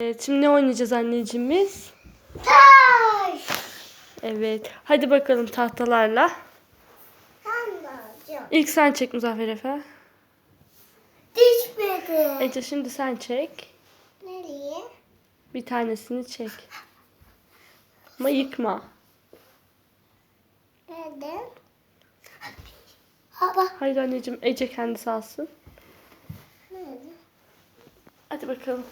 Evet, şimdi ne oynayacağız anneciğim biz? Taş. Evet. Hadi bakalım tahtalarla. İlk sen çek Muzaffer Efe. Düşmedi. Ece şimdi sen çek. Nereye? Bir tanesini çek. Ama yıkma. Nerede? Baba. Hayır anneciğim Ece kendisi alsın. Nerede? Hadi bakalım.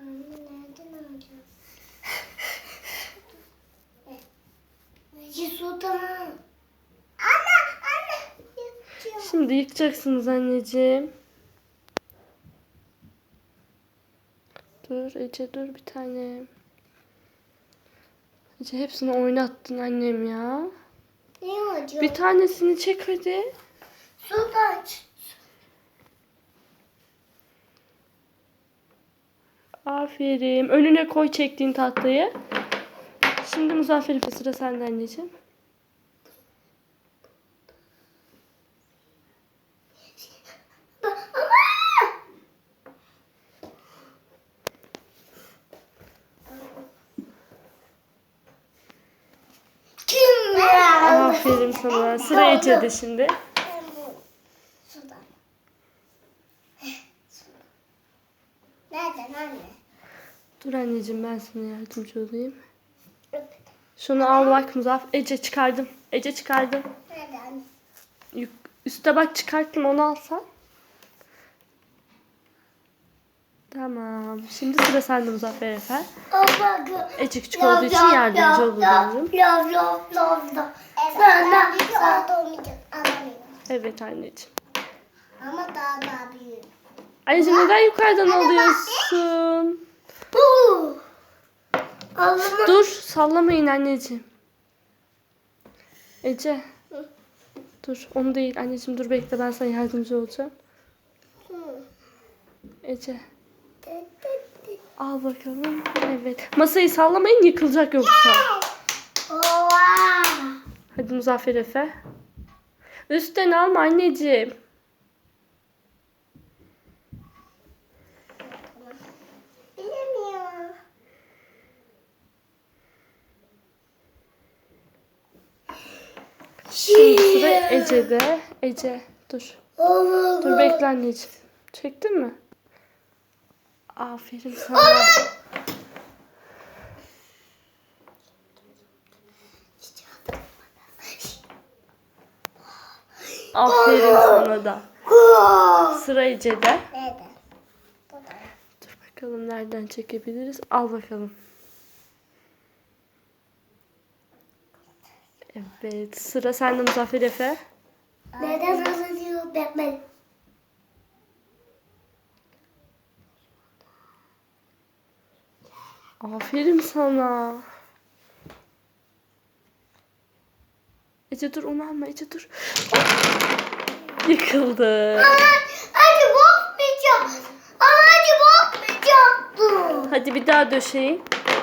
Anne nereden? Anne, anne. Şimdi yıkacaksınız anneciğim. Dur Ece dur bir tane. Ece hepsini oynattın annem ya. Ne olacak? Bir tanesini çek hadi. Suda aç. Aferin. Önüne koy çektiğin tahtayı. Şimdi Muzaffer Efe sıra sende anneciğim. Aferin sana. Sıra Ece'de şimdi. Ben bu. Suda. Nereden anne? Dur anneciğim ben sana yardımcı olayım. Şunu al bak Muzaffer. Ece çıkardım. Ece çıkardım. Nereden? Yuk- Üste bak çıkarttım onu alsan. Tamam. Şimdi sıra sende Muzaffer Efe. Ece küçük olduğu için yardımcı. Sana. Alamayacağım. Evet anneciğim. Ama daha daha büyük. Anneciğim neden yukarıdan alıyorsun? Alama. Dur sallamayın anneciğim. Ece. Dur onu değil anneciğim dur bekle ben sana yardımcı olacağım. Ece al bakalım. Evet. Masayı sallamayın yıkılacak yoksa. Hadi Muzaffer Efe. Üstten alma anneciğim. Şimdi sıra Ece'de. Ece dur. Dur bekle anneciğim. Çektin mi? Aferin sana. Aferin sana da. Sıra Ece'de. Dur bakalım nereden çekebiliriz. Al bakalım. Evet. Sıra sende Muzaffer Efe. Neden hazırlıyor Batman? Aferin sana. Ece dur onu alma Ece dur. Yıkıldı. Hadi bakmayacağım. Hadi bakmayacağım. Hadi bir daha döşeyin.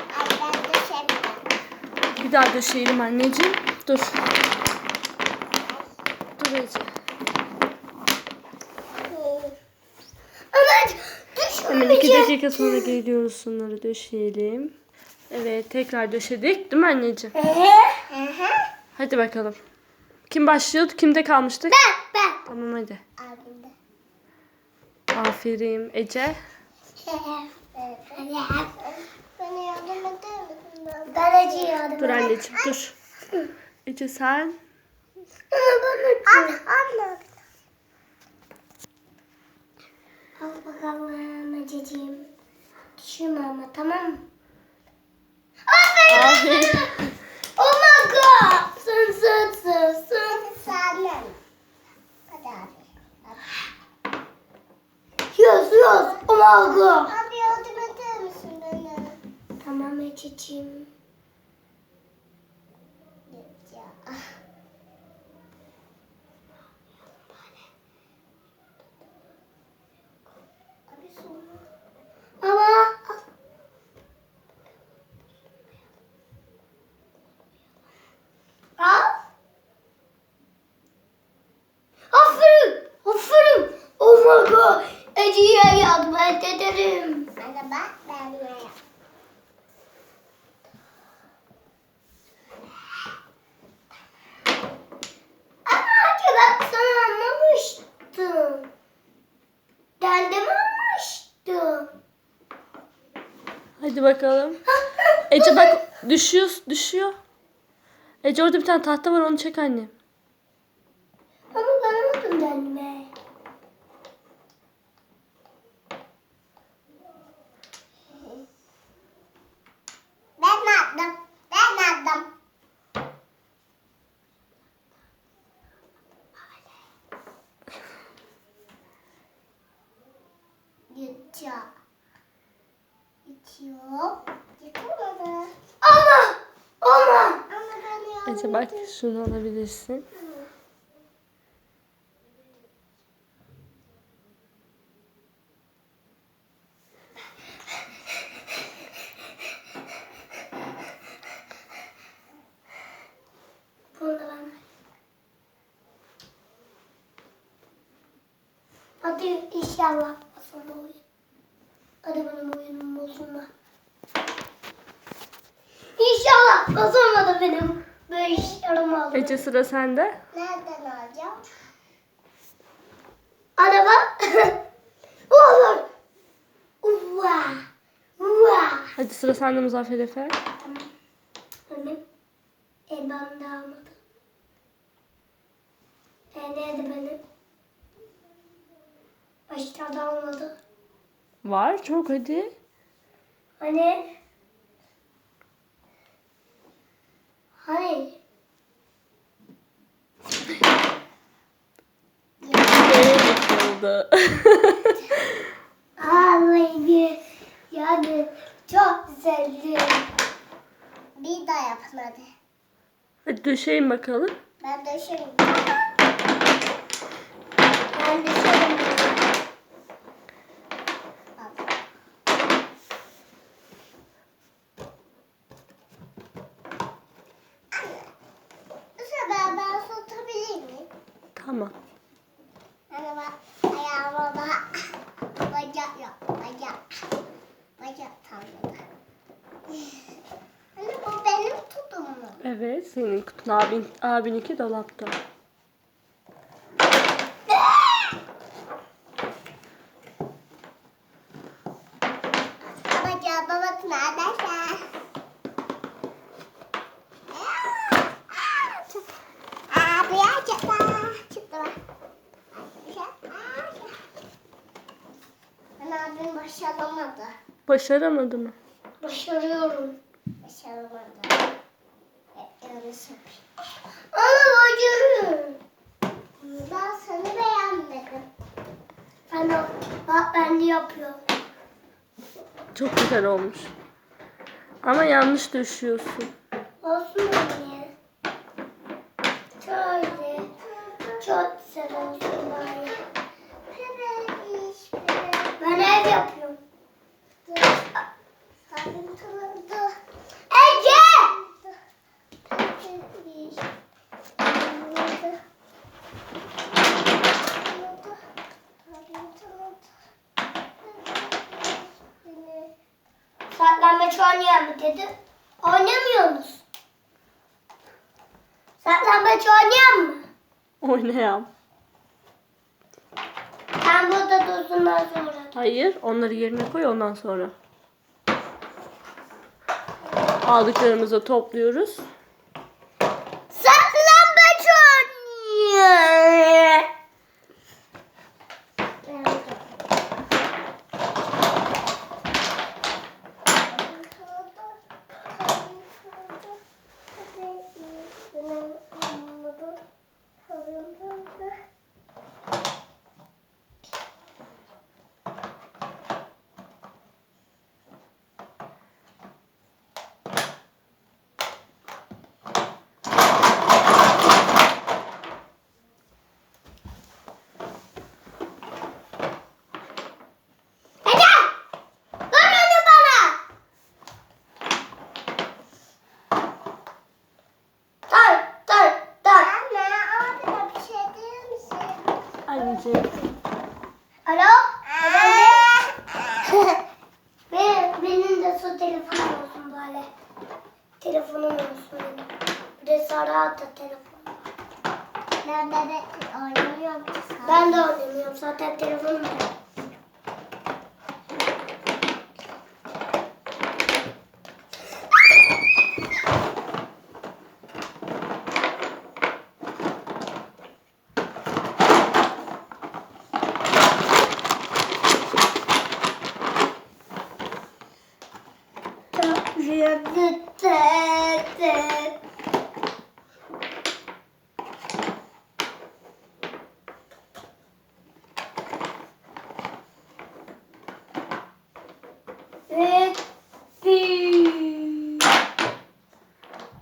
Ben şey Bir daha döşeyelim anneciğim. Dur. Dur Ece. Hemen iki dakika sonra geliyoruz şunları döşeyelim. Evet tekrar döşedik değil mi anneciğim? Hı hı. Hı. Hadi bakalım. Kim başlıyordu? Kimde kalmıştık? Ben ben. Tamam hadi. Abimde. Aferin Ece. Ben Ece yardım Dur anneciğim dur. Ece sen. Anne. Al bakalım Ececiğim. Düşürme ama tamam mı? Aferin. Aferin. Oh my god. Sın sın sın sın. Sen. Hadi abi. Yes yes. Oh my god. Abi yardım eder misin bana? Tamam Ececiğim. Ya. Abi sonra. Ama. Al. Aferin. Aferin. Oh my god. Ece Ece'ye yardım ederim. Hadi bak ben de Ama Ece bak sana anlamıştım. Kendimi almıştım. Hadi bakalım. Ece bak düşüyor düşüyor. Ece orada bir tane tahta var onu çek annem. Ama ben almadım kendime. Ben aldım. Ben aldım. Yutacak. Yutuyor. Yutamadı. Ama! Ama! Ama ben Ece bak şunu alabilirsin. Hadi inşallah sonra oyun. Hadi benim oyunum bozulma. İnşallah bozulmadı benim. Böyle işlerim oldu. Ece sıra sende. Nereden alacağım? Araba. Olur. Uva. Uva. Hadi sıra sende Muzaffer Efe. Tamam. E ben de almadım. E nerede benim? Başta da almadı. Var çok hadi. Hani? Hani? Evet oldu. Abi yani çok güzeldi. Bir daha yapın hadi. hadi döşeyin bakalım. Ben döşerim. Ben döşerim. Bu sefer ben satabilir miyim? Tamam. Hani bak ayağıma bak. Bacak yok. Bacak. Bacak tanrıda. Hani bu benim tutum mu? Evet senin kutun abin, abininki dolapta. Bacağı babasına arkadaşlar. Abi çıktı. Çıktı bak. Ben abim başaramadı. Başaramadı mı? Başarıyorum. Başaramadı. Hep yanlış başarıyorum. Ben seni beğenmedim. Ben bak ben de yapıyorum. Çok güzel olmuş. Ama yanlış döşüyorsun. Olsun anne. Şöyle. Çok güzel olsun bari. Ben ev yapıyorum. Ece! Saklambaç oynayalım dedi. Oynamıyorsunuz. Saklambaç oynayalım mı? Oynayam. Ben burada dursundan sonra. Hayır onları yerine koy ondan sonra. Aldıklarımızı topluyoruz. Ve benim de su telefonum olsun böyle. Telefonum olsun. Bir de Sara da telefon. Ben de, de oynamıyorum. Ben de oynamıyorum. Zaten telefonum var.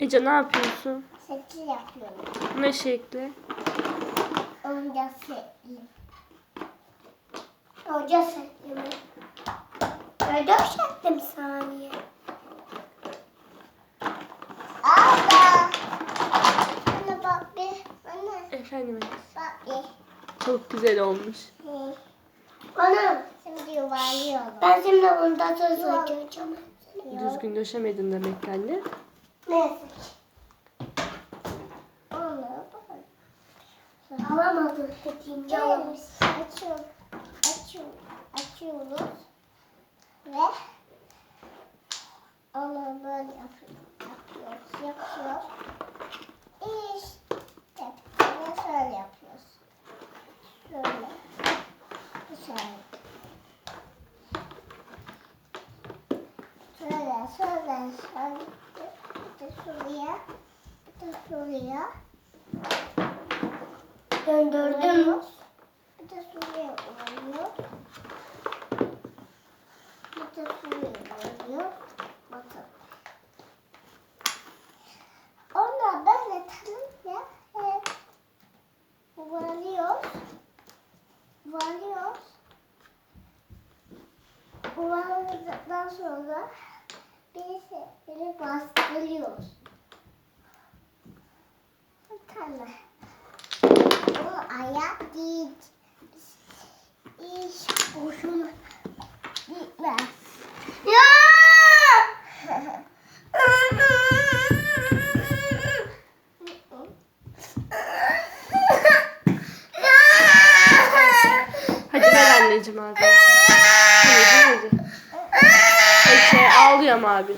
Ece ne yapıyorsun? Şekil yapıyorum. Ne şekli? Onca şekli. Onca şekli mi? Öyle şeklim saniye. Abla. Anne bak bir. Anne Efendim bak bir. çok güzel olmuş. Anam. Şimdi yuvarlıyorum. Ben şimdi bunda söz oynayacağım. Düzgün döşemedin demek ki anne. Neyse. Onu Alamadım dediğim camı. Açıyorum. Açıyorum. Açıyoruz. Ve böyle yapıyoruz. Yapıyoruz. Yapıyoruz. İşte. Şöyle yapıyoruz. Şöyle. Şöyle. Şöyle, şöyle, şöyle. Bir de şuraya. Bir de şuraya. Döndürdüm. Bir de şuraya oluyor. Bir de şuraya oluyor. Varıyoruz. Varıyoruz. Vardıktan sonra birisi beni bastırıyoruz. Bir tane. Bu ayak değil. Hiç boşuna gitmez. Ya! Hadi ver anneciğim abi. Hadi hadi. Ece ağlıyorum abi.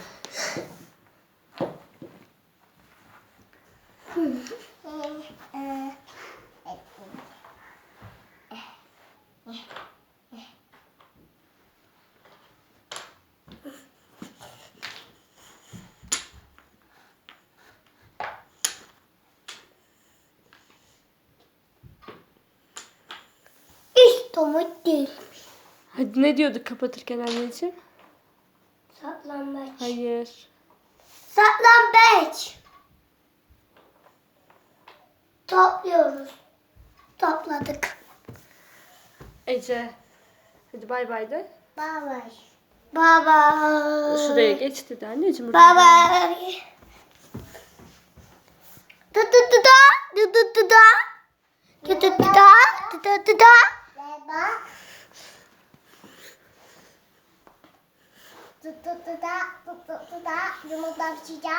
İşte umut değil. Hadi ne diyorduk kapatırken anneciğim? Saklambaç. Hayır. Saklambaç. Topluyoruz. Topladık. Ece. Hadi bay bay de. Baba. Baba. Şuraya geç dedi anneciğim. Baba. Du du du da. Du du du da. Du du du da. Du du du da. Baba. Du du du da. Du du du da. Yumurta pişecek.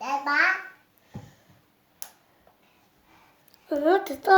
Baba. Yumurta